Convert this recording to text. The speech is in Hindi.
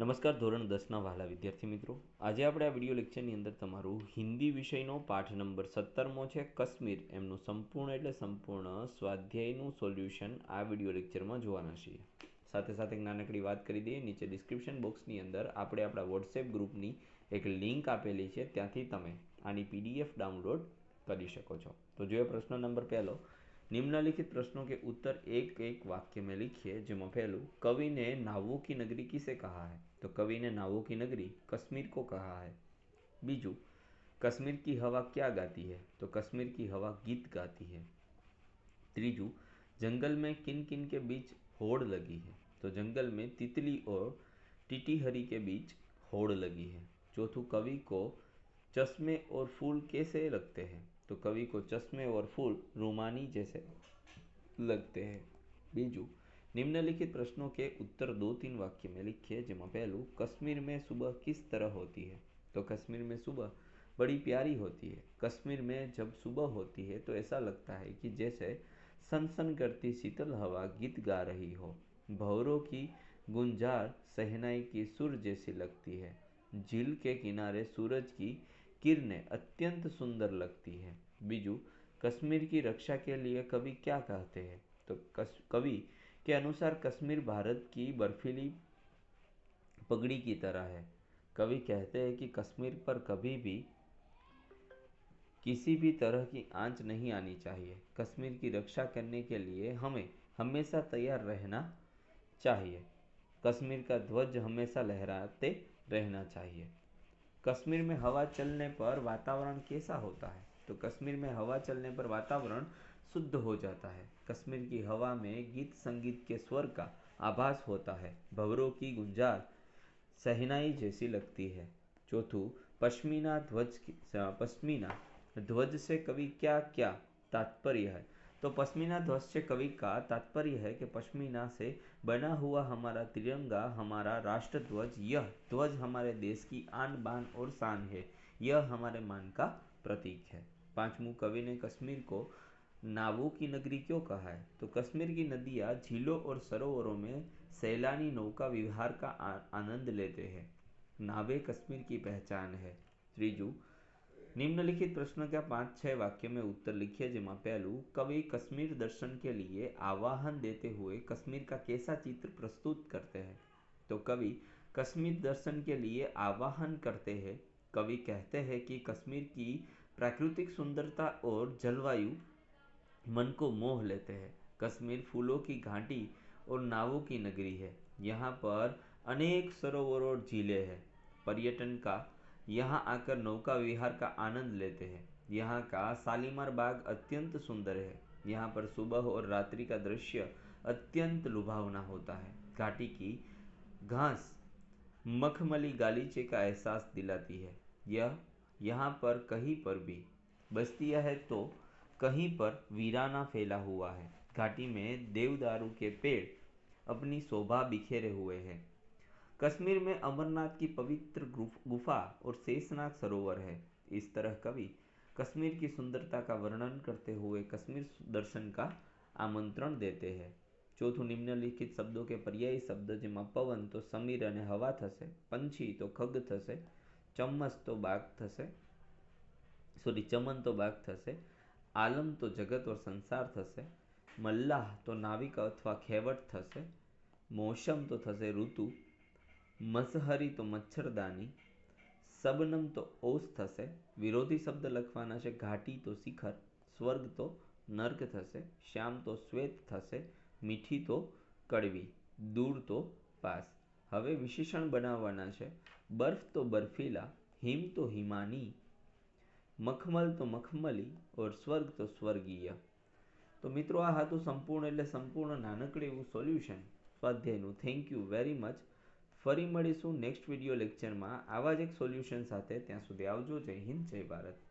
નમસ્કાર, ધોરણ દસના વહાલા વિદ્યાર્થી મિત્રો. આજે આપણે આ વીડિયો લેક્ચરની અંદર તમારું હિન્દી વિષયનો પાઠ નંબર સત્તરમો છે, કશ્મીર. એમનું સંપૂર્ણ એટલે સંપૂર્ણ સ્વાધ્યાયનું સોલ્યુશન આ વીડિયો લેક્ચરમાં જોવાના છીએ. સાથે સાથે એક નાનકડી વાત કરી દઈએ. નીચે ડિસ્ક્રિપ્શન બોક્સની અંદર આપણે આપણા વોટ્સએપ ગ્રુપની એક લિંક આપેલી છે. ત્યાંથી તમે આની પીડીએફ ડાઉનલોડ કરી શકો છો. તો જોઈએ પ્રશ્ન નંબર પહેલો. निम्नलिखित प्रश्नों के उत्तर एक एक वाक्य में लिखिए जिसमें पहलू कवि ने नावों की नगरी किसे कहा है? तो कवि ने नावों की नगरी कश्मीर को कहा है। बीजू, कश्मीर की हवा क्या गाती है? तो कश्मीर की हवा गीत गाती है। त्रीजू, जंगल में किन किन के बीच होड़ लगी है? तो जंगल में तितली और टीटीहरी के बीच होड़ लगी है। चौथू कवि को चश्मे और फूल कैसे लगते हैं? तो कवि को चश्मे और फूल रूमानी जैसे लगते हैं। बीजू, निम्नलिखित प्रश्नों के उत्तर दो तीन वाक्य में लिखिए जिसमें पहलू, कश्मीर में सुबह किस तरह होती है? तो कश्मीर में सुबह बड़ी प्यारी होती है। कश्मीर में जब सुबह होती है तो ऐसा लगता है कि जैसे सनसन करती शीतल हवा गीत गा रही हो। भवरों की गुंजार, सहनाई की सुर जैसी लगती है। झील के किनारे सूरज की किरणें अत्यंत सुंदर लगती है। बीजू, कश्मीर की रक्षा के लिए कवि क्या कहते हैं? तो कवि के अनुसार कश्मीर भारत की बर्फीली पगड़ी की तरह है। कवि कहते हैं कि कश्मीर पर कभी भी किसी भी तरह की आँच नहीं आनी चाहिए। कश्मीर की रक्षा करने के लिए हमें हमेशा तैयार रहना चाहिए। कश्मीर का ध्वज हमेशा लहराते रहना चाहिए। कश्मीर में हवा चलने पर वातावरण कैसा होता है? तो कश्मीर में हवा चलने पर वातावरण शुद्ध हो जाता है। कश्मीर की हवा में गीत संगीत के स्वर का आभास होता है। भवरों की गुंजार सहनाई जैसी लगती है। चौथू, पश्मीना ध्वज पश्मीना ध्वज से कवि क्या क्या तात्पर्य है? तो पश्मीना ध्वज कवि का तात्पर्य है कि पश्मीना से बना हुआ हमारा तिरंगा, हमारा राष्ट्र ध्वज यह ध्वज हमारे देश की आन बान और शान है। यह हमारे मान का प्रतीक है। पांचवू कवि ने कश्मीर को नावों की नगरी क्यों कहा है? तो कश्मीर की नदियाँ झीलों और सरोवरों में सैलानी नौका विहार का आनंद लेते हैं। नावे कश्मीर की पहचान है। त्रीजू निम्नलिखित प्रश्न का पाँच छह वाक्य में उत्तर लिखिए जिसमें पहलू। कवि कश्मीर दर्शन के लिए आवाहन देते हुए कश्मीर का कैसा चित्र प्रस्तुत करते हैं? तो कवि कश्मीर दर्शन के लिए आवाहन करते हैं। कवि कहते हैं कि कश्मीर की प्राकृतिक सुंदरता और जलवायु मन को मोह लेते हैं। कश्मीर फूलों की घाटी और नावों की नगरी है। यहाँ पर अनेक सरोवर और झीलें हैं। पर्यटन का यहाँ आकर नौका विहार का आनंद लेते हैं। यहाँ का शालीमार बाग अत्यंत सुंदर है। यहाँ पर सुबह और रात्रि का दृश्य अत्यंत लुभावना होता है। घाटी की घास मखमली गालीचे का एहसास दिलाती है। यह यहाँ पर कहीं पर भी बस्ती है तो कहीं पर वीराना फैला हुआ है। घाटी में देवदारू के पेड़ अपनी शोभा बिखेरे हुए हैं। कश्मीर में अमरनाथ की पवित्र गुफा और शेषनाग सरोवर है इस तरह कवि कश्मीर की सुंदरता का वर्णन करते हुए कश्मीर दर्शन का आमंत्रण देते हैं ચોથું નિમ્નલિખિત શબ્દો કે પર્યાયી શબ્દ જેમાં પવન તો સમીર અને હવા થશે પંછી તો ખગ થશે ચમ્મચ તો બાઘ થશે સોરી ચમન તો બાઘ થશે આલમ તો જગત ઓર સંસાર થશે મલ્લાહ તો નાવિક અથવા ખેવટ થશે મોસમ તો થશે ઋતુ મસહરી તો મચ્છરદાની, સબનમ તો ઓસ થશે, વિરોધી શબ્દ લખવાના છે ઘાટી તો શિખર, સ્વર્ગ તો નર્ક થશે, શ્યામ તો શ્વેત થશે, મીઠી તો કડવી, દૂર તો પાસ. હવે વિશેષણ બનાવવાના છે, બર્ફ તો બર્ફીલા, હિમ તો હિમાની, મખમલ તો મખમલી ઓર સ્વર્ગ તો સ્વર્ગીય. તો મિત્રો આ હતું સંપૂર્ણ એટલે સંપૂર્ણ નાનકડું એવું સોલ્યુશન સ્વાધ્યાયનું. થેન્ક યુ વેરી મચ ફરી મળીશું નેક્સ્ટ વીડિયો લેક્ચરમાં આવા જ એક સોલ્યુશન સાથે. ત્યાં સુધી આવજો. જય હિન્દ, જય ભારત.